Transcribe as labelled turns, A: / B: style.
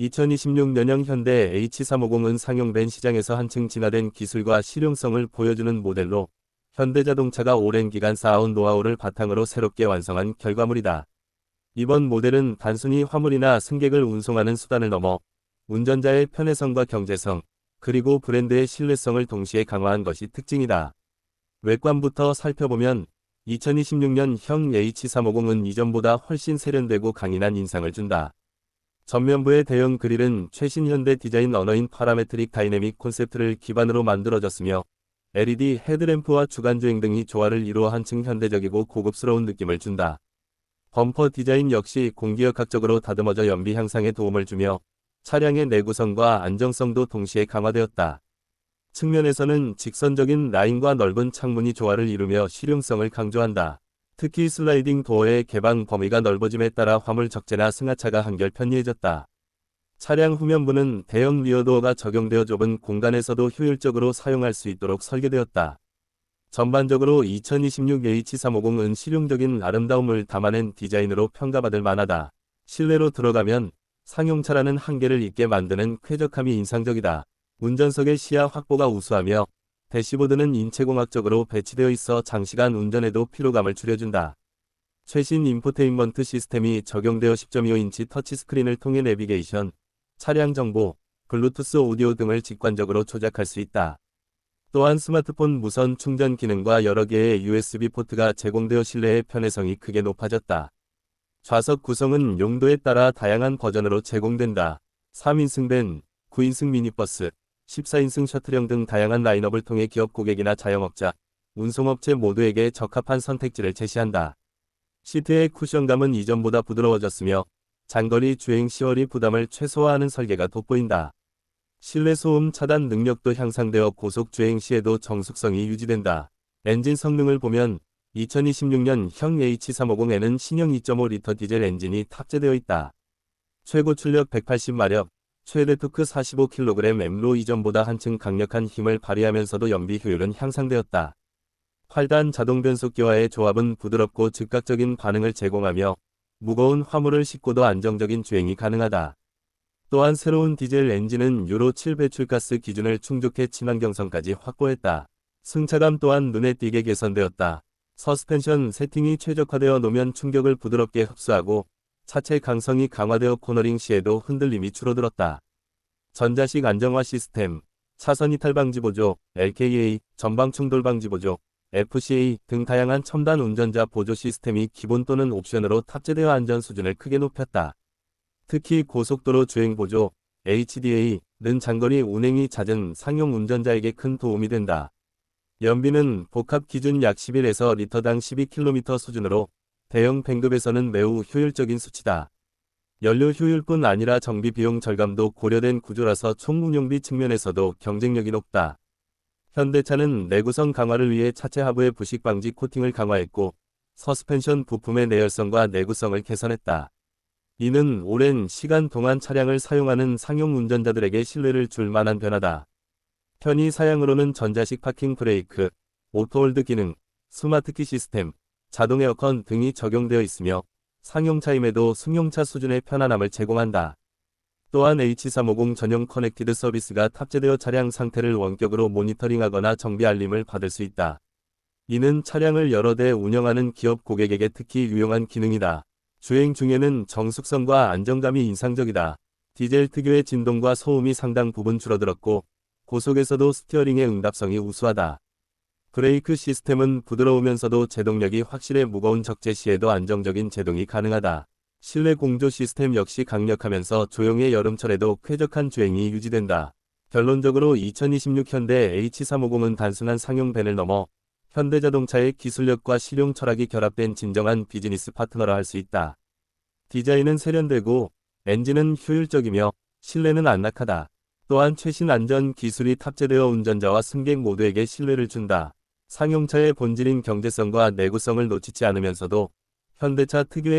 A: 2026년형 현대 H350은 상용된 시장에서 한층 진화된 기술과 실용성을 보여주는 모델로 현대자동차가 오랜 기간 쌓아온 노하우를 바탕으로 새롭게 완성한 결과물이다. 이번 모델은 단순히 화물이나 승객을 운송하는 수단을 넘어 운전자의 편의성과 경제성, 그리고 브랜드의 신뢰성을 동시에 강화한 것이 특징이다. 외관부터 살펴보면 2026년 형 H350은 이전보다 훨씬 세련되고 강인한 인상을 준다. 전면부의 대형 그릴은 최신 현대 디자인 언어인 파라메트릭 다이내믹 콘셉트를 기반으로 만들어졌으며 LED 헤드램프와 주간주행 등이 조화를 이루어 한층 현대적이고 고급스러운 느낌을 준다. 범퍼 디자인 역시 공기역학적으로 다듬어져 연비 향상에 도움을 주며 차량의 내구성과 안정성도 동시에 강화되었다. 측면에서는 직선적인 라인과 넓은 창문이 조화를 이루며 실용성을 강조한다. 특히 슬라이딩 도어의 개방 범위가 넓어짐에 따라 화물 적재나 승하차가 한결 편리해졌다. 차량 후면부는 대형 리어도어가 적용되어 좁은 공간에서도 효율적으로 사용할 수 있도록 설계되었다. 전반적으로 2026 H350은 실용적인 아름다움을 담아낸 디자인으로 평가받을 만하다. 실내로 들어가면 상용차라는 한계를 잊게 만드는 쾌적함이 인상적이다. 운전석의 시야 확보가 우수하며 대시보드는 인체공학적으로 배치되어 있어 장시간 운전에도 피로감을 줄여준다. 최신 인포테인먼트 시스템이 적용되어 10.25인치 터치스크린을 통해 내비게이션, 차량 정보, 블루투스 오디오 등을 직관적으로 조작할 수 있다. 또한 스마트폰 무선 충전 기능과 여러 개의 USB 포트가 제공되어 실내의 편의성이 크게 높아졌다. 좌석 구성은 용도에 따라 다양한 버전으로 제공된다. 3인승 밴, 9인승 미니버스, 14인승 셔틀형 등 다양한 라인업을 통해 기업 고객이나 자영업자, 운송업체 모두에게 적합한 선택지를 제시한다. 시트의 쿠션감은 이전보다 부드러워졌으며 장거리 주행 시월이 부담을 최소화하는 설계가 돋보인다. 실내 소음 차단 능력도 향상되어 고속 주행 시에도 정숙성이 유지된다. 엔진 성능을 보면 2026년 형 H350에는 신형 2.5리터 디젤 엔진이 탑재되어 있다. 최고 출력 180마력, 최대 토크 45kgM로 이전보다 한층 강력한 힘을 발휘하면서도 연비 효율은 향상되었다. 8단 자동 변속기와의 조합은 부드럽고 즉각적인 반응을 제공하며 무거운 화물을 싣고도 안정적인 주행이 가능하다. 또한 새로운 디젤 엔진은 유로 7 배출가스 기준을 충족해 친환경성까지 확보했다. 승차감 또한 눈에 띄게 개선되었다. 서스펜션 세팅이 최적화되어 노면 충격을 부드럽게 흡수하고 차체 강성이 강화되어 코너링 시에도 흔들림이 줄어들었다. 전자식 안정화 시스템, 차선 이탈 방지 보조, LKA, 전방 충돌 방지 보조, FCA 등 다양한 첨단 운전자 보조 시스템이 기본 또는 옵션으로 탑재되어 안전 수준을 크게 높였다. 특히 고속도로 주행 보조, HDA는 장거리 운행이 잦은 상용 운전자에게 큰 도움이 된다. 연비는 복합 기준 약 11에서 리터당 12km 수준으로 대형 뱅급에서는 매우 효율적인 수치다. 연료 효율뿐 아니라 정비 비용 절감도 고려된 구조라서 총 운용비 측면에서도 경쟁력이 높다. 현대차는 내구성 강화를 위해 차체 하부의 부식 방지 코팅을 강화했고 서스펜션 부품의 내열성과 내구성을 개선했다. 이는 오랜 시간 동안 차량을 사용하는 상용 운전자들에게 신뢰를 줄 만한 변화다. 편의 사양으로는 전자식 파킹 브레이크, 오토홀드 기능, 스마트키 시스템, 자동 에어컨 등이 적용되어 있으며 상용차임에도 승용차 수준의 편안함을 제공한다. 또한 H350 전용 커넥티드 서비스가 탑재되어 차량 상태를 원격으로 모니터링하거나 정비 알림을 받을 수 있다. 이는 차량을 여러 대 운영하는 기업 고객에게 특히 유용한 기능이다. 주행 중에는 정숙성과 안정감이 인상적이다. 디젤 특유의 진동과 소음이 상당 부분 줄어들었고 고속에서도 스티어링의 응답성이 우수하다. 브레이크 시스템은 부드러우면서도 제동력이 확실해 무거운 적재 시에도 안정적인 제동이 가능하다. 실내 공조 시스템 역시 강력하면서 조용의 여름철에도 쾌적한 주행이 유지된다. 결론적으로 2026 현대 H350은 단순한 상용 밴을 넘어 현대자동차의 기술력과 실용 철학이 결합된 진정한 비즈니스 파트너라 할 수 있다. 디자인은 세련되고 엔진은 효율적이며 실내는 안락하다. 또한 최신 안전 기술이 탑재되어 운전자와 승객 모두에게 신뢰를 준다. 상용차의 본질인 경제성과 내구성을 놓치지 않으면서도 현대차 특유의